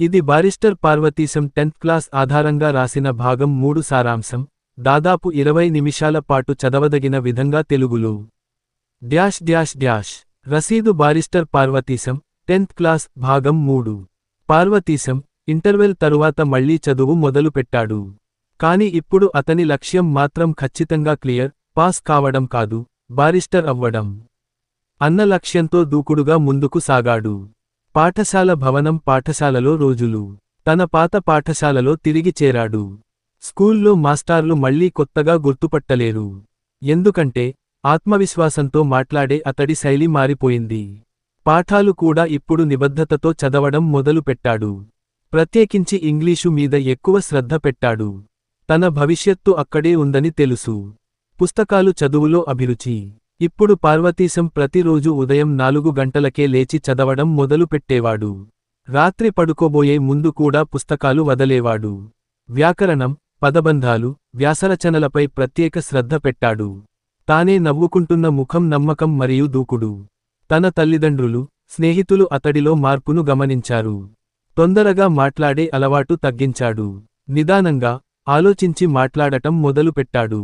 ఇది barrister Parvateesam tenth class ఆధారంగా రాసిన భాగం మూడు సారాంశం. దాదాపు ఇరవై నిమిషాల పాటు చదవదగిన విధంగా తెలుగులో. Dash dash dash. రసీదు బారిస్టర్ పార్వతీశం టెన్త్ క్లాస్ భాగం మూడు. పార్వతీశం ఇంటర్వెల్ తరువాత మళ్ళీ చదువు మొదలుపెట్టాడు కాని ఇప్పుడు అతని లక్ష్యం మాత్రం ఖచ్చితంగా క్లియర్ పాస్ కావడం కాదు బారిస్టర్ అవ్వడం. అన్న లక్ష్యంతో దూకుడుగా ముందుకు సాగాడు. పాఠశాల భవనం పాఠశాలలో రోజులు. తన పాత పాఠశాలలో తిరిగి చేరాడు. స్కూల్లో మాస్టార్లు మళ్ళీ కొత్తగా గుర్తుపట్టలేరు. ఎందుకంటే ఆత్మవిశ్వాసంతో మాట్లాడే అతడి శైలి మారిపోయింది. పాఠాలు కూడా ఇప్పుడు నిబద్ధతతో చదవడం మొదలుపెట్టాడు. ప్రత్యేకించి ఇంగ్లీషు మీద ఎక్కువ శ్రద్ధ పెట్టాడు. తన భవిష్యత్తు అక్కడే ఉందని తెలుసు. పుస్తకాలు చదువులో అభిరుచి. ఇప్పుడు పార్వతీశం ప్రతిరోజు ఉదయం నాలుగు గంటలకే లేచి చదవడం మొదలుపెట్టేవాడు. రాత్రి పడుకోబోయే ముందు కూడా పుస్తకాలు వదలేవాడు. వ్యాకరణం పదబంధాలు వ్యాసరచనలపై ప్రత్యేక శ్రద్ధ పెట్టాడు. తానే నవ్వుకుంటున్న ముఖం నమ్మకం మరియు దూకుడు. తన తల్లిదండ్రులు స్నేహితులు అతడిలో మార్పును గమనించారు. తొందరగా మాట్లాడే అలవాటు తగ్గించాడు. నిదానంగా ఆలోచించి మాట్లాడటం మొదలుపెట్టాడు.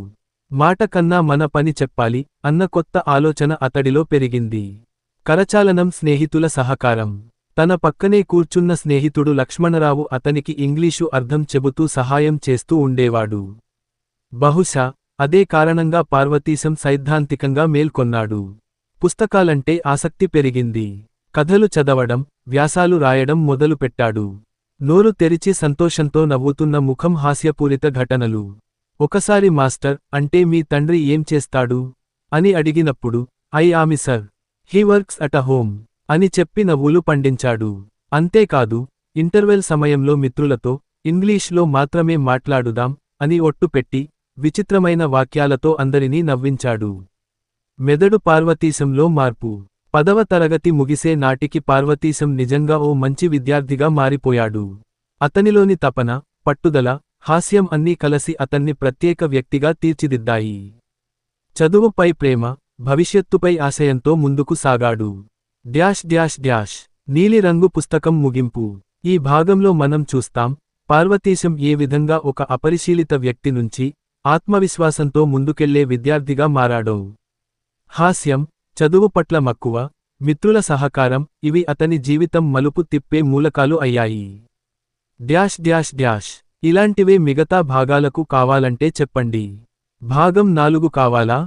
మాట కన్నా మన పని చెప్పాలి అన్న కొత్త ఆలోచన అతడిలో పెరిగింది. కరచాలనం స్నేహితుల సహకారం. తన పక్కనే కూర్చున్న స్నేహితుడు లక్ష్మణరావు అతనికి ఇంగ్లీషు అర్థం చెబుతూ సహాయం చేస్తూ ఉండేవాడు. బహుశా అదే కారణంగా పార్వతీశం సైద్ధాంతికంగా మేల్కొన్నాడు. పుస్తకాలంటే ఆసక్తి పెరిగింది. కథలు చదవడం వ్యాసాలు రాయడం మొదలుపెట్టాడు. నోరు తెరిచి సంతోషంతో నవ్వుతున్న ముఖం హాస్యపూరిత ఘటనలు. ఒకసారి మాస్టర్ అంటే మీ తండ్రి ఏం చేస్తాడు అని అడిగినప్పుడు I ఆమిసర్ he works at a home అని చెప్పి నవ్వులు పండించాడు. అంతేకాదు ఇంటర్వెల్ సమయంలో మిత్రులతో ఇంగ్లీష్లో మాత్రమే మాట్లాడుదాం అని ఒట్టుపెట్టి విచిత్రమైన వాక్యాలతో అందరినీ నవ్వించాడు. మెదడు పార్వతీశంలో మార్పు. పదవ తరగతి ముగిసే నాటికి పార్వతీశం నిజంగా ఓ మంచి విద్యార్థిగా మారిపోయాడు. అతనిలోని తపన పట్టుదల హాస్యం అన్నీ కలసి అతన్ని ప్రత్యేక వ్యక్తిగా తీర్చిదిద్దాయి. చదువుపై ప్రేమ భవిష్యత్తుపై ఆశయంతో ముందుకు సాగాడు. డ్యాష్ డ్యాష్ డ్యాష్ నీలిరంగు పుస్తకం ముగింపు. ఈ భాగంలో మనం చూస్తాం పార్వతీశం ఏ విధంగా ఒక అపరిశీలిత వ్యక్తి నుంచి ఆత్మవిశ్వాసంతో ముందుకెళ్ళే విద్యార్థిగా మారాడో. హాస్యం చదువు పట్ల మక్కువ మిత్రుల సహకారం ఇవి అతని జీవితం మలుపు తిప్పే మూలకాలు అయ్యాయి. డ్యాష్ డ్యాష్ డ్యాష్ ఇలాంటివే మిగతా భాగాలకు కావాలంటే చెప్పండి. భాగం నాలుగు కావాలా?